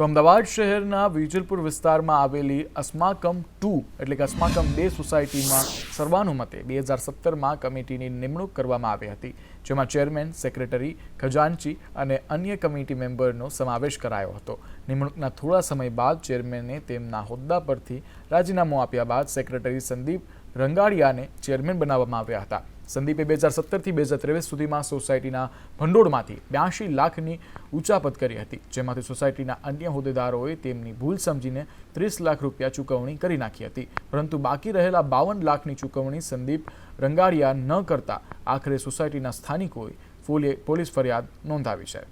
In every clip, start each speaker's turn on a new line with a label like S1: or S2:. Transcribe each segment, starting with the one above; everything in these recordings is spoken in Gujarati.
S1: તો અમદાવાદ શહેરના વિજલપુર વિસ્તારમાં આવેલી અસ્માકમ ટુ એટલે કે અસ્માકમ બે સોસાયટીમાં સર્વાનુમતે બે હજાર સત્તરમાં કમિટીની નિમણૂક કરવામાં આવી હતી, જેમાં ચેરમેન, સેક્રેટરી, ખજાનચી અને અન્ય કમિટી મેમ્બરનો સમાવેશ કરાયો હતો. નિમણૂકના થોડા સમય બાદ ચેરમેને તેમના હોદ્દા પરથી રાજીનામું આપ્યા બાદ સેક્રેટરી સંદીપ રંગાડિયાને ચેરમેન બનાવવામાં આવ્યા હતા. સંદીપે બે હજાર સત્તરથી બે હજાર ત્રેવીસ સુધીમાં સોસાયટીના ભંડોળમાંથી બ્યાસી લાખની ઉચાપત કરી હતી, જેમાંથી સોસાયટીના અન્ય હોદ્દેદારોએ તેમની ભૂલ સમજીને ત્રીસ લાખ રૂપિયા ચૂકવણી કરી નાખી હતી. પરંતુ બાકી રહેલા બાવન લાખની ચૂકવણી સંદીપ રંગાડિયા ન કરતા આખરે સોસાયટીના સ્થાનિકોએ પોલીસ ફરિયાદ નોંધાવી છે.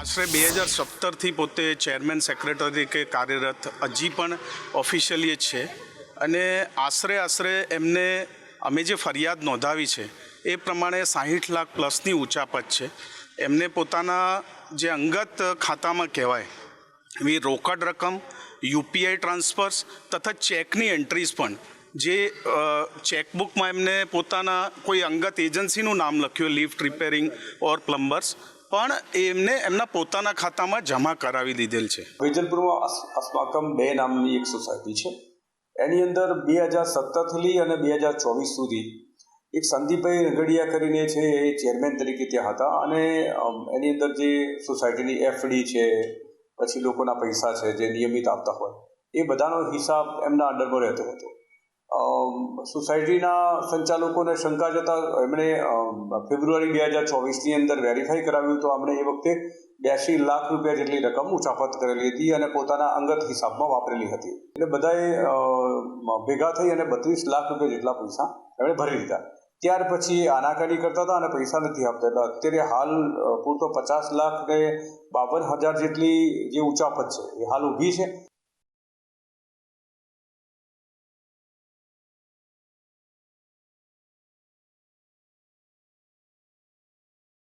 S2: આશરે બે હજાર સત્તરથી પોતે ચેરમેન, સેક્રેટરી તરીકે કાર્યરત હજી પણ ઓફિશિયલી છે. અને આશરે આશરે એમને અમે જે ફરિયાદ નોંધાવી છે, એ પ્રમાણે સાહીઠ લાખ પ્લસની ઉચાપત છે. એમને પોતાના જે અંગત ખાતામાં કહેવાય, એવી રોકડ રકમ, યુપીઆઈ ટ્રાન્સફર્સ તથા ચેકની એન્ટ્રીઝ પણ, જે ચેકબુકમાં એમને પોતાના કોઈ અંગત એજન્સીનું નામ લખ્યું, લિફ્ટ રિપેરિંગ ઓર પ્લમ્બર્સ, પણ એમને એમના પોતાના ખાતામાં જમા કરાવી દીધેલ છે.
S3: વેજલપુરમાં અસ્માકમ બે નામની એક સોસાયટી છે. એની અંદર બે હજાર સત્તરથી લઈ અને બે હજાર ચોવીસ સુધી એક સંદીપભાઈ રગડિયા કરીને છે એ ચેરમેન તરીકે ત્યાં હતા અને એની અંદર જે સોસાયટીની એફડી છે, પછી લોકોના પૈસા છે, જે નિયમિત આપતા હોય, એ બધાનો હિસાબ એમના અંડરમાં રહેતો હતો. સોસાયટીના સંચાલકોને શંકા જતા એમણે ફેબ્રુઆરી બે હજાર ચોવીસની અંદર વેરીફાઈ કરાવ્યું તો આપણે એ વખતે બ્યાસી લાખ રૂપિયા જેટલી રકમ ઉચાપત કરેલી હતી અને પોતાના અંગત હિસાબમાં વાપરેલી હતી. એટલે બધાએ ભેગા થઈ અને બત્રીસ લાખ રૂપિયા જેટલા પૈસા એમણે ભરી લીધા ત્યાર પછી આનાકાની કરતા હતા અને પૈસા નથી આપતા. એટલે અત્યારે હાલ પૂરતો પચાસ લાખ ને બાવન હજાર જેટલી જે ઉચાપત છે એ હાલ ઊભી છે.